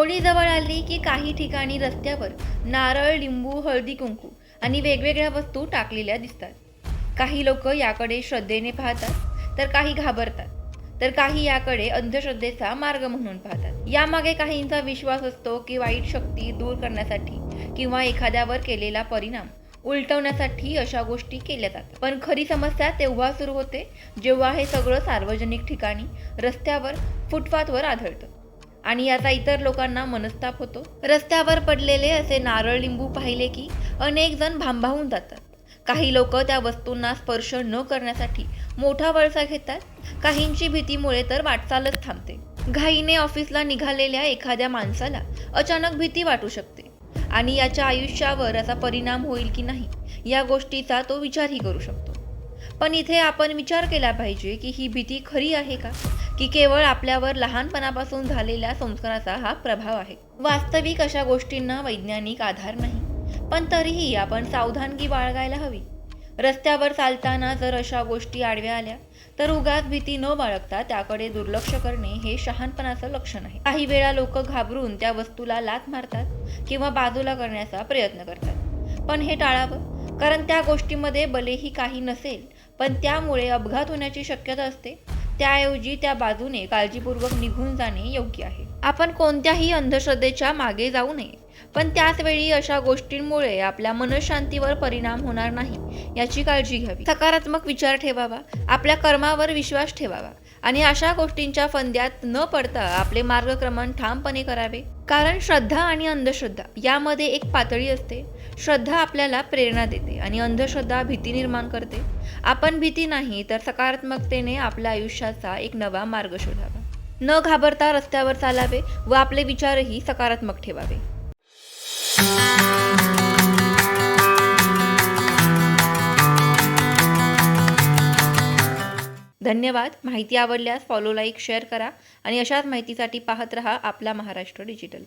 होळी जवळ आली की काही ठिकाणी रस्त्यावर नारळ लिंबू हळदी कुंकू आणि वेगवेगळ्या वस्तू टाकलेल्या दिसतात. काही लोक याकडे श्रद्धेने पाहतात तर काही घाबरतात तर काही याकडे अंधश्रद्धेचा मार्ग म्हणून पाहतात. यामागे काहींचा विश्वास असतो की वाईट शक्ती दूर करण्यासाठी किंवा एखाद्यावर केलेला परिणाम उलटवण्यासाठी अशा गोष्टी केल्या जातात. पण खरी समस्या तेव्हा सुरू होते जेव्हा हे सगळं सार्वजनिक ठिकाणी रस्त्यावर फुटपाथवर आढळतं. आणि याचा इतर लोकांना मनस्ताप होतो. रस्त्यावर पडलेले असे नारळ लिंबू पाहिले की अनेक जण भांबावून जातात. काही लोक त्या वस्तूंना स्पर्श न करण्यासाठी मोठा वळसा घेतात. काहींची भीतीमुळे तर वाटचालच थांबते. घाईने ऑफिसला निघालेल्या एखाद्या माणसाला अचानक भीती वाटू शकते. आणि याच्या आयुष्यावर असा परिणाम होईल की नाही या गोष्टीचा तो विचारही करू शकतो. पण इथे आपण विचार केला पाहिजे की ही भीती खरी आहे का? की केवळ आपल्यावर लहानपणापासून झालेल्या संस्काराचा हा प्रभाव आहे. वास्तविक अशा गोष्टींना वैज्ञानिक आधार नाही पण तरीही आपण सावधानगी बाळगायला हवी. रस्त्यावर चालताना जर अशा गोष्टी आडव्या आल्या तर उगाच भीती न बाळगता त्याकडे दुर्लक्ष करणे हे शहाणपणाचं लक्षण आहे. काही वेळा लोक घाबरून त्या वस्तूला लात मारतात किंवा बाजूला करण्याचा प्रयत्न करतात. पण हे टाळावं कारण त्या गोष्टीमध्ये बलेही काही नसेल पण त्यामुळे अपघात होण्याची शक्यता असते. त्याऐवजी त्या बाजूने काळजीपूर्वक निघून जाणे योग्य आहे. आपण कोणत्याही अंधश्रद्धेच्या मागे जाऊ नये पण त्याच वेळी अशा गोष्टींमुळे आपल्या मनशांतीवर परिणाम होणार नाही याची काळजी घ्यावी. सकारात्मक विचार ठेवावा आपल्या कर्मावर विश्वास ठेवावा आणि अशा गोष्टींच्या फंद्यात न पडता आपले मार्गक्रमण ठामपणे करावे. कारण श्रद्धा आणि अंधश्रद्धा यामध्ये एक पातळी असते. श्रद्धा आपल्याला प्रेरणा देते आणि अंधश्रद्धा भीती निर्माण करते. आपण भीती नाही तर सकारात्मकतेने आपल्या आयुष्याचा एक नवा मार्ग शोधावा. न घाबरता रस्त्यावर चालावे व आपले विचारही सकारात्मक ठेवावे. धन्यवाद. माहिती आवडल्यास फॉलो लाईक शेअर करा आणि अशाच माहितीसाठी पाहत रहा आपला महाराष्ट्र डिजिटल